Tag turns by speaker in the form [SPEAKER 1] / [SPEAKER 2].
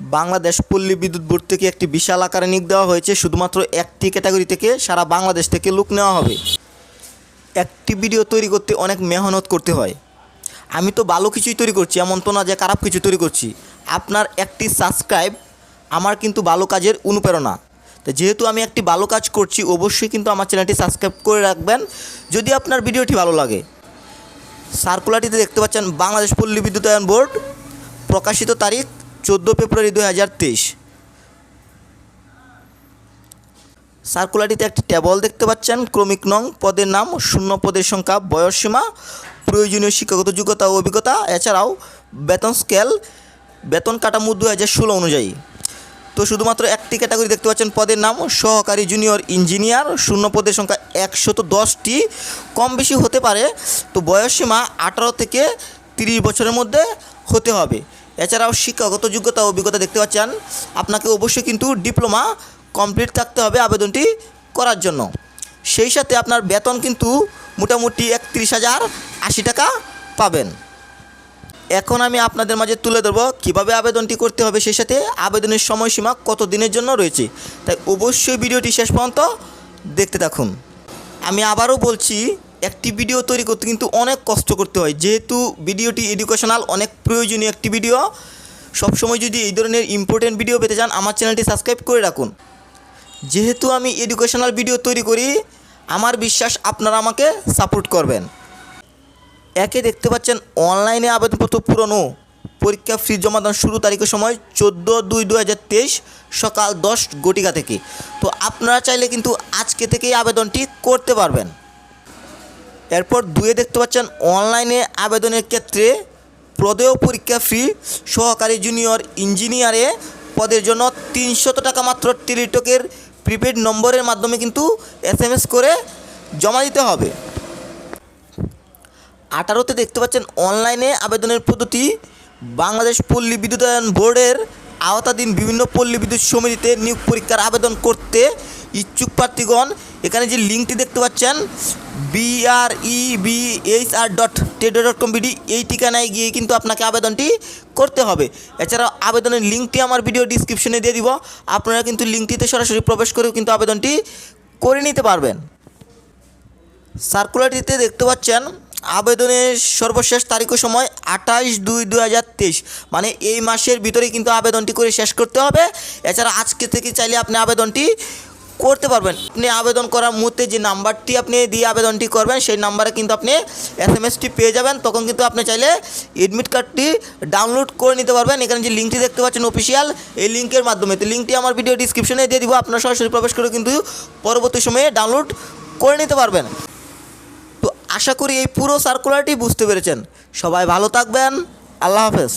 [SPEAKER 1] বাংলাদেশ পল্লী বিদ্যুৎ বোর্ড থেকে একটি বিশাল আকারে নিয়োগ দেওয়া হয়েছে। শুধুমাত্র একটি ক্যাটাগরি থেকে সারা বাংলাদেশ থেকে লোক নেওয়া হবে। একটি ভিডিও তৈরি করতে অনেক মেহনত করতে হয়। আমি তো ভালো কিছুই তৈরি করছি, এমন তো না যে খারাপ কিছু তৈরি করছি। আপনার একটি সাবস্ক্রাইব আমার কিন্তু ভালো কাজের অনুপ্রেরণা। তো যেহেতু আমি একটি ভালো কাজ করছি, অবশ্যই কিন্তু আমার চ্যানেলটি সাবস্ক্রাইব করে রাখবেন। যদি আপনার ভিডিওটি ভালো লাগে সার্কুলারটিতে দেখতে পাচ্ছেন বাংলাদেশ পল্লী বিদ্যুতায়ন বোর্ড প্রকাশিত তারিখ চোদ্দ ফেব্রুয়ারি দু হাজার তেইশ। সার্কুলারটিতে একটি টেবল দেখতে পাচ্ছেন। ক্রমিক নং, পদের নাম, শূন্য পদের সংখ্যা বয়সসীমা প্রয়োজনীয় শিক্ষাগত যোগ্যতা ও অভিজ্ঞতা, এছাড়াও বেতন স্কেল, বেতন কাঠামো দু হাজার ষোলো অনুযায়ী। তো শুধুমাত্র একটি ক্যাটাগরি দেখতে পাচ্ছেন, পদের নাম, সহকারী জুনিয়র ইঞ্জিনিয়ার, শূন্য পদের সংখ্যা একশত দশটি। কম বেশি হতে পারে, তো বয়সসীমা আঠারো থেকে তিরিশ বছরের মধ্যে হতে হবে। এছাড়াও শিক্ষাগত যোগ্যতা অভিজ্ঞতা দেখতে পাচ্ছেন। আপনাকে অবশ্যই কিন্তু ডিপ্লোমা কমপ্লিট থাকতে হবে আবেদনটি করার জন্য। সেই সাথে আপনার বেতন কিন্তু মোটামুটি একত্রিশ হাজার আশি টাকা পাবেন। এখন আমি আপনাদের মাঝে তুলে ধরবো কীভাবে আবেদনটি করতে হবে, সেই সাথে আবেদনের সময়সীমা কত দিনের জন্য রয়েছে। তাই অবশ্যই ভিডিওটি শেষ পর্যন্ত দেখতে থাকুন। আমি আবারও বলছি একটি ভিডিও তৈরি করতে কিন্তু অনেক কষ্ট করতে হয়। যেহেতু ভিডিওটি এডুকেশনাল অনেক প্রয়োজনীয় একটি ভিডিও সবসময় যদি এই ধরনের ইম্পর্টেন্ট ভিডিও পেতে চান, আমার চ্যানেলটি সাবস্ক্রাইব করে রাখুন। যেহেতু আমি এডুকেশনাল ভিডিও তৈরি করি, আমার বিশ্বাস আপনারা আমাকে সাপোর্ট করবেন। একে দেখতে পাচ্ছেন অনলাইনে আবেদনপত্র পুরনো। পরীক্ষা ফি জমাদান শুরু তারিখের সময় চোদ্দ দুই দু হাজার তেইশ, সকাল দশ গটিকা থেকে। তো আপনারা চাইলে কিন্তু আজকে থেকেই আবেদনটি করতে পারবেন। এরপর দুয়ে দেখতে পাচ্ছেন অনলাইনে আবেদনের ক্ষেত্রে প্রদেয় পরীক্ষা ফি সহকারী জুনিয়র ইঞ্জিনিয়ারে পদের জন্য তিনশত টাকা মাত্র টেলিটকের প্রিপেড নম্বরের মাধ্যমে কিন্তু এস করে জমা দিতে হবে। আঠারোতে দেখতে পাচ্ছেন অনলাইনে আবেদনের পদ্ধতি, বাংলাদেশ পল্লী বিদ্যুতায়ন বোর্ডের আওতাধীন বিভিন্ন পল্লী বিদ্যুৎ সমিতিতে নিয়োগ পরীক্ষার আবেদন করতে ইচ্ছুক প্রার্থীগণ, এখানে যে লিঙ্কটি দেখতে পাচ্ছেন বিআরই বিএইচআর ডট টেডো ডট কম বিডি এই ঠিকানায় গিয়ে কিন্তু আপনাকে আবেদনটি করতে হবে। এছাড়াও আবেদনের লিঙ্কটি আমার ভিডিও ডিসক্রিপশনে দিয়ে দিব। আপনারা কিন্তু লিঙ্কটিতে সরাসরি প্রবেশ করেও কিন্তু আবেদনটি করে নিতে পারবেন। সার্কুলারটিতে দেখতে পাচ্ছেন, আবেদনের সর্বশেষ তারিখ ও সময় আঠাশ দুই দু মানে এই মাসের ভিতরে কিন্তু আবেদনটি করে শেষ করতে হবে। এছাড়া আজকে থেকে চাইলে আপনি আবেদনটি করতে পারবেন। আপনি আবেদন করার মুহূর্তে যে নাম্বারটি আপনি দিয়ে আবেদনটি করবেন, সেই নাম্বারে কিন্তু আপনি এস এম এসটি পেয়ে যাবেন। তখন কিন্তু আপনি চাইলে এডমিট কার্ডটি ডাউনলোড করে নিতে পারবেন। এখানে যে লিঙ্কটি দেখতে পাচ্ছেন অফিসিয়াল এই লিঙ্কের মাধ্যমে। তো লিঙ্কটি আমার ভিডিও ডিসক্রিপশনে দিয়ে দিব। আপনার সরাসরি প্রবেশ করে কিন্তু পরবর্তী সময়ে ডাউনলোড করে নিতে পারবেন। তো আশা করি এই পুরো সার্কুলারটি বুঝতে পেরেছেন। সবাই ভালো থাকবেন। আল্লাহ হাফেজ।